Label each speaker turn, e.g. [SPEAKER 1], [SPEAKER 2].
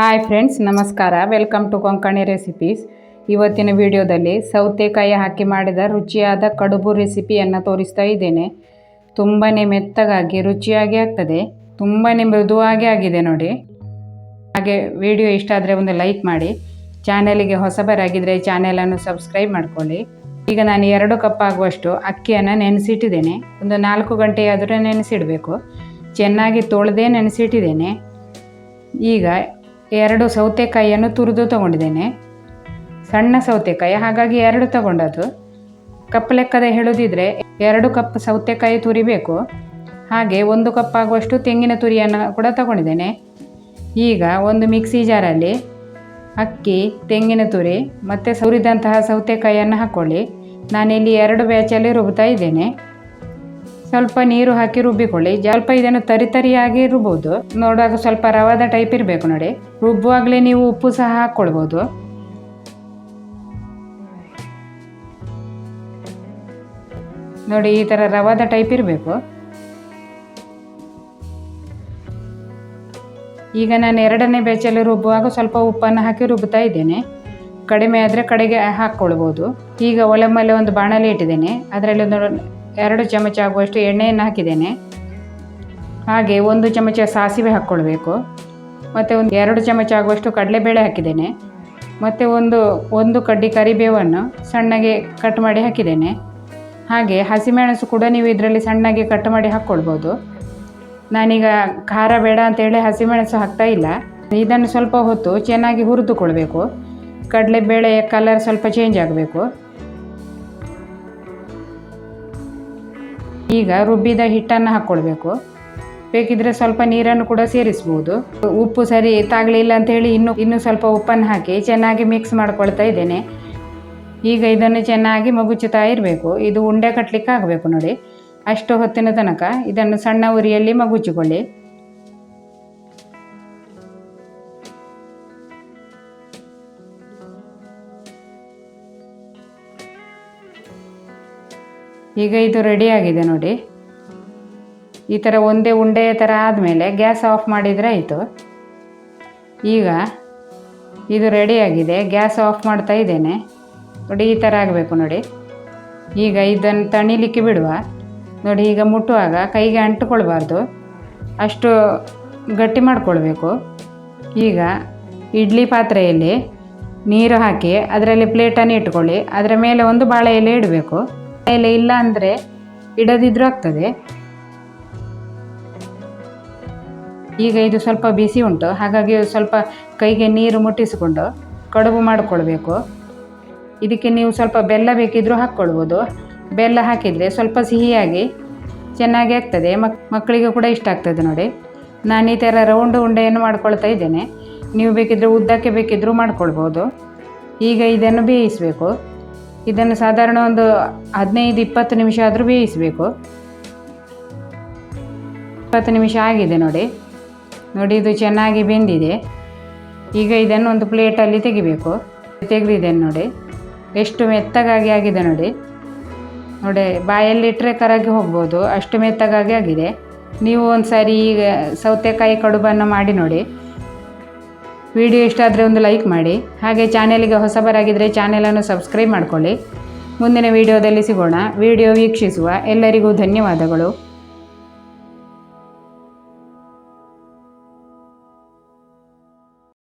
[SPEAKER 1] Hi friends ನಮಸ್ಕಾರ. Welcome to Konkani recipes ಇವತ್ತಿನ ವಿಡಿಯೋದಲ್ಲಿ ಸೌತೆಕಾಯಿ ಹಾಕಿ ಮಾಡಿದ ರುಚಿಯಾದ ಕಡುಬು ರೆಸಿಪಿಯನ್ನು ತೋರಿಸ್ತಾ ಇದ್ದೇನೆ. ತುಂಬಾ ಮೆತ್ತಗಾಗಿ, ರುಚಿಯಾಗಿ ಆಗ್ತದೆ. ತುಂಬಾ ಮೃದುವಾಗಿ ಆಗಿದೆ ನೋಡಿ. ಹಾಗೆ ವಿಡಿಯೋ ಇಷ್ಟ ಆದರೆ ಒಂದು ಲೈಕ್ ಮಾಡಿ. ಚಾನಲಿಗೆ ಹೊಸಬರಾಗಿದ್ದರೆ ಚಾನೆಲನ್ನು ಸಬ್ಸ್ಕ್ರೈಬ್ ಮಾಡ್ಕೊಳ್ಳಿ. ಈಗ ನಾನು ಎರಡು ಕಪ್ ಆಗುವಷ್ಟು ಅಕ್ಕಿಯನ್ನು ನೆನೆಸಿಟ್ಟಿದ್ದೇನೆ. ಒಂದು ನಾಲ್ಕು ಗಂಟೆಯಾದರೂ ನೆನೆಸಿಡಬೇಕು. ಚೆನ್ನಾಗಿ ತೊಳೆದೇ ನೆನೆಸಿಟ್ಟಿದ್ದೇನೆ. ಈಗ ಎರಡು ಸೌತೆಕಾಯಿಯನ್ನು ತುರಿದು ತಗೊಂಡಿದ್ದೇನೆ. ಸಣ್ಣ ಸೌತೆಕಾಯಿ, ಹಾಗಾಗಿ ಎರಡು ತಗೊಂಡದ್ದು. ಕಪ್ ಲೆಕ್ಕದ ಹೇಳೋದಿದ್ರೆ ಎರಡು ಕಪ್ ಸೌತೆಕಾಯಿ ತುರಿಬೇಕು. ಹಾಗೆ ಒಂದು ಕಪ್ ಆಗುವಷ್ಟು ತೆಂಗಿನ ತುರಿಯನ್ನು ಕೂಡ ತಗೊಂಡಿದ್ದೇನೆ. ಈಗ ಒಂದು ಮಿಕ್ಸಿ ಜಾರಲ್ಲಿ ಅಕ್ಕಿ, ತೆಂಗಿನ ತುರಿ ಮತ್ತು ಸುರಿದಂತಹ ಸೌತೆಕಾಯಿಯನ್ನು ಹಾಕ್ಕೊಳ್ಳಿ ನಾನಿಲ್ಲಿ ಎರಡು ಬ್ಯಾಚಲ್ಲಿ ರುಬ್ತಾ ಇದ್ದೇನೆ. ಸ್ವಲ್ಪ ನೀರು ಹಾಕಿ ರುಬ್ಬಿಕೊಳ್ಳಿ. ಸ್ವಲ್ಪ ಇದನ್ನು ತರಿ ತರಿಯಾಗಿ ರುಬ್ಬೋದು. ನೋಡುವಾಗ ಸ್ವಲ್ಪ ರವಾದ ಟೈಪ್ ಇರಬೇಕು ನೋಡಿ. ರುಬ್ಬುವಾಗಲೇ ನೀವು ಉಪ್ಪು ಸಹ ಹಾಕ್ಕೊಳ್ಬೋದು. ನೋಡಿ, ಈ ಥರ ರವಾದ ಟೈಪ್ ಇರಬೇಕು. ಈಗ ನಾನು ಎರಡನೇ ಬ್ಯಾಚಲ್ಲಿ ರುಬ್ಬುವಾಗ ಸ್ವಲ್ಪ ಉಪ್ಪನ್ನು ಹಾಕಿ ರುಬ್ಬುತ್ತಾ ಇದ್ದೇನೆ. ಕಡಿಮೆ ಆದರೆ ಕಡೆಗೆ ಹಾಕ್ಕೊಳ್ಬೋದು. ಈಗ ಒಲೆ ಮೇಲೆ ಒಂದು ಬಾಣಲೆ ಇಟ್ಟಿದ್ದೇನೆ. ಅದರಲ್ಲಿ ಒಂದು ಎರಡು ಚಮಚ ಆಗುವಷ್ಟು ಎಣ್ಣೆಯನ್ನು ಹಾಕಿದ್ದೇನೆ. ಹಾಗೆ ಒಂದು ಚಮಚ ಸಾಸಿವೆ ಹಾಕ್ಕೊಳ್ಬೇಕು. ಮತ್ತು ಒಂದು ಎರಡು ಚಮಚ ಆಗುವಷ್ಟು ಕಡಲೆಬೇಳೆ ಹಾಕಿದ್ದೇನೆ. ಮತ್ತು ಒಂದು ಒಂದು ಕಡ್ಡಿ ಕರಿಬೇವನ್ನು ಸಣ್ಣಗೆ ಕಟ್ ಮಾಡಿ ಹಾಕಿದ್ದೇನೆ. ಹಾಗೆ ಹಸಿಮೆಣಸು ಕೂಡ ನೀವು ಇದರಲ್ಲಿ ಸಣ್ಣಗೆ ಕಟ್ ಮಾಡಿ ಹಾಕ್ಕೊಳ್ಬೋದು. ನಾನೀಗ ಖಾರ ಬೇಡ ಅಂತೇಳಿ ಹಸಿಮೆಣಸು ಹಾಕ್ತಾ ಇಲ್ಲ. ಇದನ್ನು ಸ್ವಲ್ಪ ಹೊತ್ತು ಚೆನ್ನಾಗಿ ಹುರಿದುಕೊಳ್ಬೇಕು. ಕಡಲೆಬೇಳೆ ಕಲರ್ ಸ್ವಲ್ಪ ಚೇಂಜ್ ಆಗಬೇಕು. ಈಗ ರುಬ್ಬಿದ ಹಿಟ್ಟನ್ನು ಹಾಕ್ಕೊಳ್ಬೇಕು. ಬೇಕಿದ್ರೆ ಸ್ವಲ್ಪ ನೀರನ್ನು ಕೂಡ ಸೇರಿಸ್ಬೋದು. ಉಪ್ಪು ಸರಿ ತಾಗಲಿಲ್ಲ ಅಂತ ಹೇಳಿ ಇನ್ನು ಇನ್ನು ಸ್ವಲ್ಪ ಉಪ್ಪನ್ನು ಹಾಕಿ ಚೆನ್ನಾಗಿ ಮಿಕ್ಸ್ ಮಾಡ್ಕೊಳ್ತಾ ಇದ್ದೇನೆ. ಈಗ ಇದನ್ನು ಚೆನ್ನಾಗಿ ಮಗುಚುತ್ತಾ ಇರಬೇಕು. ಇದು ಉಂಡೆ ಕಟ್ಟಲಿಕ್ಕೆ ಆಗಬೇಕು ನೋಡಿ. ಅಷ್ಟು ಹೊತ್ತಿನ ತನಕ ಇದನ್ನು ಸಣ್ಣ ಉರಿಯಲ್ಲಿ ಮಗುಚಿಕೊಳ್ಳಿ. ಈಗ ಇದು ರೆಡಿಯಾಗಿದೆ ನೋಡಿ. ಈ ಥರ ಒಂದೇ ಉಂಡೆಯ ಥರ ಆದಮೇಲೆ ಗ್ಯಾಸ್ ಆಫ್ ಮಾಡಿದರೆ ಆಯಿತು. ಈಗ ಇದು ರೆಡಿಯಾಗಿದೆ ಗ್ಯಾಸ್ ಆಫ್ ಮಾಡ್ತಾ ಇದ್ದೇನೆ. ನೋಡಿ, ಈ ಥರ ಆಗಬೇಕು ನೋಡಿ. ಈಗ ಇದನ್ನು ತಣಿಲಿಕ್ಕೆ ಬಿಡುವ. ನೋಡಿ, ಈಗ ಮುಟ್ಟುವಾಗ ಕೈಗೆ ಅಂಟುಕೊಳ್ಬಾರ್ದು. ಅಷ್ಟು ಗಟ್ಟಿ ಮಾಡಿಕೊಳ್ಬೇಕು. ಈಗ ಇಡ್ಲಿ ಪಾತ್ರೆಯಲ್ಲಿ ನೀರು ಹಾಕಿ, ಅದರಲ್ಲಿ ಪ್ಲೇಟನ್ನು ಇಟ್ಕೊಳ್ಳಿ. ಅದರ ಮೇಲೆ ಒಂದು ಬಾಳೆ ಎಲೆ ಇಡಬೇಕು. ಎಲೆ ಇಲ್ಲ ಅಂದರೆ ಇಡದಿದ್ರೂ ಆಗ್ತದೆ. ಈಗ ಇದು ಸ್ವಲ್ಪ ಬಿಸಿ ಉಂಟು. ಹಾಗಾಗಿ ಸ್ವಲ್ಪ ಕೈಗೆ ನೀರು ಮುಟ್ಟಿಸಿಕೊಂಡು ಕಡುಬು ಮಾಡಿಕೊಳ್ಬೇಕು. ಇದಕ್ಕೆ ನೀವು ಸ್ವಲ್ಪ ಬೆಲ್ಲ ಬೇಕಿದ್ದರೂ ಹಾಕ್ಕೊಳ್ಬೋದು. ಬೆಲ್ಲ ಹಾಕಿದರೆ ಸ್ವಲ್ಪ ಸಿಹಿಯಾಗಿ ಚೆನ್ನಾಗಿ ಆಗ್ತದೆ. ಮಕ್, ಮಕ್ಕಳಿಗೆ ಕೂಡ ಇಷ್ಟ ಆಗ್ತದೆ ನೋಡಿ. ನಾನು ಈ ಥರ ರೌಂಡ್ ಉಂಡೆಯನ್ನು ಮಾಡ್ಕೊಳ್ತಾ ಇದ್ದೇನೆ. ನೀವು ಬೇಕಿದ್ದರೆ ಉದ್ದಕ್ಕೆ ಬೇಕಿದ್ದರೂ ಮಾಡ್ಕೊಳ್ಬೋದು. ಈಗ ಇದನ್ನು ಬೇಯಿಸಬೇಕು. ಇದನ್ನು ಸಾಧಾರಣ ಒಂದು ಹದಿನೈದು, ಇಪ್ಪತ್ತು ನಿಮಿಷ ಆದರೂ ಬೇಯಿಸಬೇಕು. ಇಪ್ಪತ್ತು ನಿಮಿಷ ಆಗಿದೆ ನೋಡಿ. ನೋಡಿ, ಇದು ಚೆನ್ನಾಗಿ ಬೆಂದಿದೆ. ಈಗ ಇದನ್ನು ಒಂದು ಪ್ಲೇಟಲ್ಲಿ ತೆಗಿಬೇಕು. ತೆಗೆದಿದ್ದೇನೆ ನೋಡಿ. ಎಷ್ಟು ಮೆತ್ತಗಾಗಿ ಆಗಿದೆ ನೋಡಿ. ನೋಡಿ ಬಾಯಲ್ಲಿಟ್ಟರೆ ಕರಗಿ ಹೋಗ್ಬೋದು. ಅಷ್ಟು ಮೆತ್ತಗಾಗಿ ಆಗಿದೆ. ನೀವು ಒಂದು ಸಾರಿ ಈಗ ಸೌತೆಕಾಯಿ ಕಡುಬನ್ನು ಮಾಡಿ ನೋಡಿ. ವಿಡಿಯೋ ಇಷ್ಟ ಆದರೆ ಒಂದು ಲೈಕ್ ಮಾಡಿ. ಹಾಗೆ ಚಾನೆಲಿಗೆ ಹೊಸಬರಾಗಿದ್ದರೆ ಚಾನೆಲನ್ನು ಸಬ್ಸ್ಕ್ರೈಬ್ ಮಾಡ್ಕೊಳ್ಳಿ. ಮುಂದಿನ ವಿಡಿಯೋದಲ್ಲಿ ಸಿಗೋಣ. ವಿಡಿಯೋ ವೀಕ್ಷಿಸುವ ಎಲ್ಲರಿಗೂ ಧನ್ಯವಾದಗಳು.